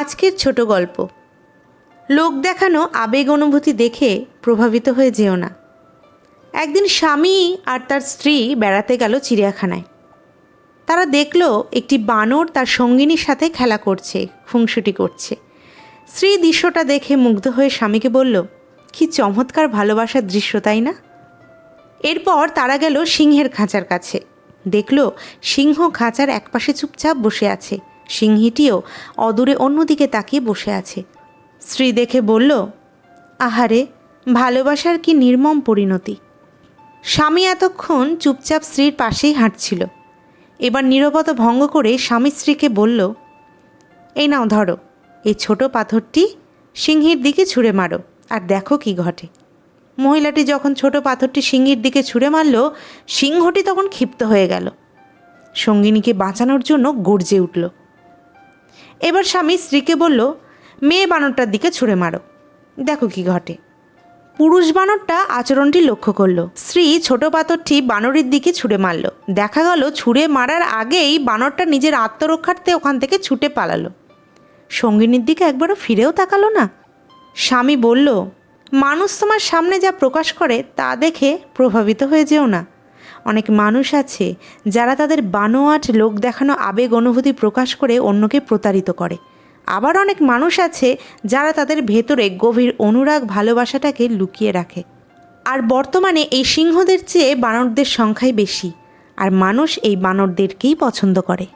আজকের ছোট গল্প। লোক দেখানো আবেগ অনুভূতি দেখে প্রভাবিত হয়ে যেও না। একদিন স্বামী আর তার স্ত্রী বেড়াতে গেল চিড়িয়াখানায়। তারা দেখল একটি বানর তার সঙ্গিনীর সাথে খেলা করছে, খুংসুটি করছে। স্ত্রী দৃশ্যটা দেখে মুগ্ধ হয়ে স্বামীকে বলল, কি চমৎকার ভালোবাসার দৃশ্য, তাই না? এরপর তারা গেল সিংহের খাঁচার কাছে। দেখল সিংহ খাঁচার একপাশে চুপচাপ বসে আছে। সিংহীটিও অদূরে অন্যদিকে তাকিয়ে বসে আছে। স্ত্রী দেখে বলল, আহারে, ভালোবাসার কি নির্মম পরিণতি? স্বামী এতক্ষণ চুপচাপ স্ত্রীর পাশেই হাঁটছিল। এবার নীরবতা ভঙ্গ করে স্বামী স্ত্রীকে বলল, এই নাও ধরো, এই ছোট পাথরটি সিংহীর দিকে ছুঁড়ে মারো আর দেখো কি ঘটে। মহিলাটি যখন ছোট পাথরটি সিংহীর দিকে ছুঁড়ে মারল, সিংহটি তখন ক্ষিপ্ত হয়ে গেল। সঙ্গিনীকে বাঁচানোর জন্য গর্জে উঠল। এবার স্বামী স্ত্রীকে বলল, মেয়ে বানরটার দিকে ছুঁড়ে মারো। দেখো কি ঘটে। পুরুষ বানরটা আচরণটি লক্ষ্য করল। স্ত্রী ছোট পাথরটি বানরের দিকে ছুঁড়ে মারল। দেখা গেল, ছুঁড়ে মারার আগেই বানরটা নিজের আত্মরক্ষার্থে ওখান থেকে ছুটে পালালো। সঙ্গিনীর দিকে একবারও ফিরেও তাকালো না। স্বামী বলল, মানুষ তোমার সামনে যা প্রকাশ করে তা দেখে প্রভাবিত হয়ে যেও না। অনেক মানুষ আছে যারা তাদের বানোয়াট লোক দেখানো আবেগ অনুভূতি প্রকাশ করে অন্যকে প্রতারিত করে। আবার অনেক মানুষ আছে যারা তাদের ভেতরে গভীর অনুরাগ ভালোবাসাটাকে লুকিয়ে রাখে। আর বর্তমানে এই সিংহদের চেয়ে বানরদের সংখ্যাই বেশি। আর মানুষ এই বানরদেরকেই পছন্দ করে।